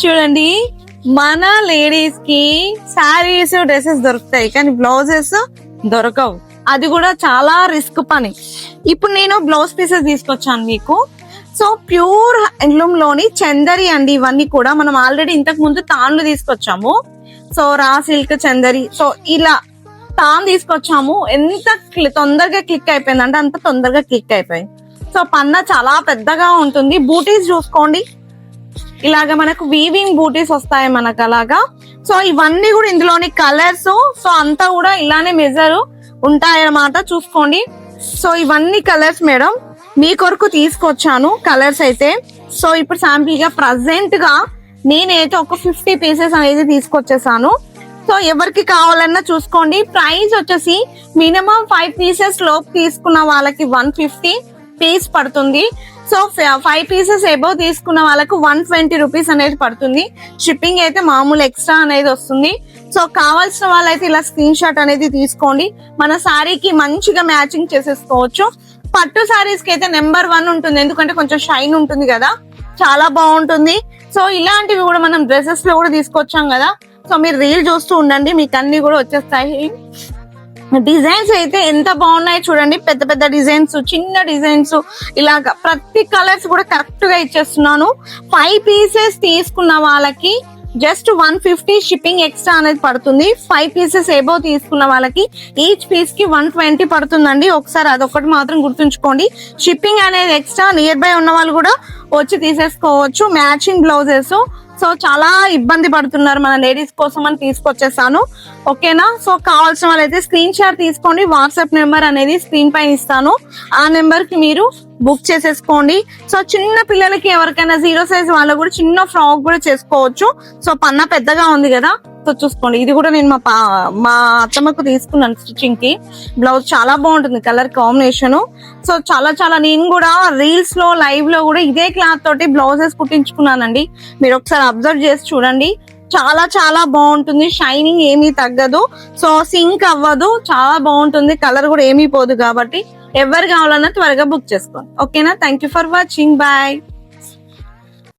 చూడండి మన లేడీస్కి శారీస్ డ్రెస్సెస్ దొరుకుతాయి కానీ బ్లౌజెస్ దొరకవు. అది కూడా చాలా రిస్క్ పని. ఇప్పుడు నేను బ్లౌజ్ పీసెస్ తీసుకొచ్చాను మీకు. సో ప్యూర్ హ్యాండ్లూమ్లోని చందరి అండి ఇవన్నీ కూడా మనం ఆల్రెడీ ఇంతకు ముందు తాన్లు తీసుకొచ్చాము. So raw silk Chanderi. So ఇలా తాన్ తీసుకొచ్చాము. ఎంత తొందరగా క్లిక్ అయిపోయింది అంటే అంత తొందరగా క్లిక్ అయిపోయింది. సో పన్న చాలా పెద్దగా ఉంటుంది. బూటీస్ చూసుకోండి. ఇలాగ మనకు వీవింగ్ బూటీస్ వస్తాయి మనకు అలాగా. సో ఇవన్నీ కూడా ఇందులోని కలర్స్ సో అంతా కూడా ఇలానే మెజర్ ఉంటాయన్నమాట. చూసుకోండి. సో ఇవన్నీ కలర్స్ మేడం. మీ కొరకు తీసుకొచ్చాను కలర్స్ అయితే. సో ఇప్పుడు శాంపిల్గా ప్రజెంట్గా నేనైతే ఒక ఫిఫ్టీ పీసెస్ అనేది తీసుకొచ్చేసాను. సో ఎవరికి కావాలన్నా చూసుకోండి. ప్రైస్ వచ్చేసి మినిమం ఫైవ్ పీసెస్ లోపు తీసుకున్న వాళ్ళకి వన్ ఫిఫ్టీ పీస్ పడుతుంది. సో ఫైవ్ పీసెస్ ఎబో తీసుకున్న వాళ్ళకు వన్ ట్వంటీ రూపీస్ అనేది పడుతుంది. షిప్పింగ్ అయితే మామూలు ఎక్స్ట్రా అనేది వస్తుంది. సో కావాల్సిన వాళ్ళైతే ఇలా స్క్రీన్ షాట్ అనేది తీసుకోండి. మన శారీకి మంచిగా మ్యాచింగ్ చేసేసుకోవచ్చు. పట్టు సారీస్కి అయితే నెంబర్ వన్ ఉంటుంది. ఎందుకంటే కొంచెం షైన్ ఉంటుంది కదా. చాలా బాగుంటుంది. సో ఇలాంటివి కూడా మనం డ్రెస్సెస్లో కూడా తీసుకొచ్చాం కదా. సో మీరు రీల్ చూస్తూ ఉండండి. మీకు అన్ని కూడా వచ్చేస్తాయి. డిజైన్స్ అయితే ఎంత బాగున్నాయి చూడండి. పెద్ద పెద్ద డిజైన్స్ చిన్న డిజైన్స్. ఇలాగా ప్రతి కలర్స్ కూడా కరెక్ట్గా ఇచ్చేస్తున్నాను. ఫైవ్ పీసెస్ తీసుకున్న వాళ్ళకి just one fifty shipping extra అనేది పడుతుంది. ఫైవ్ పీసెస్ ఏబో తీసుకున్న వాళ్ళకి ఈచ్ పీస్కి వన్ ట్వంటీ పడుతుందండి. ఒకసారి అదొకటి మాత్రం గుర్తుంచుకోండి. షిప్పింగ్ అనేది ఎక్స్ట్రా నియర్ బై ఉన్న వాళ్ళు కూడా వచ్చి తీసేసుకోవచ్చు. మ్యాచింగ్ బ్లౌజెస్ సో చాలా ఇబ్బంది పడుతున్నారు మన లేడీస్ కోసం అని తీసుకొచ్చేసాను. ఓకేనా? సో కావాల్సిన వాళ్ళైతే స్క్రీన్ షాట్ తీసుకోండి వాట్సాప్ నెంబర్ అనేది స్క్రీన్ పైన ఇస్తాను. ఆ నెంబర్కి మీరు బుక్ చేసేసుకోండి. సో చిన్న పిల్లలకి ఎవరికైనా జీరో సైజ్ వాళ్ళకు కూడా చిన్న ఫ్రాక్ కూడా చేసుకోవచ్చు. సో పన్న పెద్దగా ఉంది కదా సో చూసుకోండి. ఇది కూడా నేను మా పా మా అత్తమ్మకు తీసుకున్నాను స్టిచ్చింగ్కి. బ్లౌజ్ చాలా బాగుంటుంది కలర్ కాంబినేషన్ సో చాలా చాలా నేను కూడా రీల్స్లో లైవ్లో కూడా ఇదే క్లాత్ తోటి బ్లౌజెస్ కుట్టించుకున్నానండి. మీరు ఒకసారి అబ్జర్వ్ చేసి చూడండి. చాలా చాలా బాగుంటుంది. షైనింగ్ ఏమీ తగ్గదు. సో సింక్ అవ్వదు. చాలా బాగుంటుంది. కలర్ కూడా ఏమీ పోదు కాబట్టి ఎవరు కావాలన్నా త్వరగా బుక్ చేసుకోండి. ఓకేనా thank you for watching bye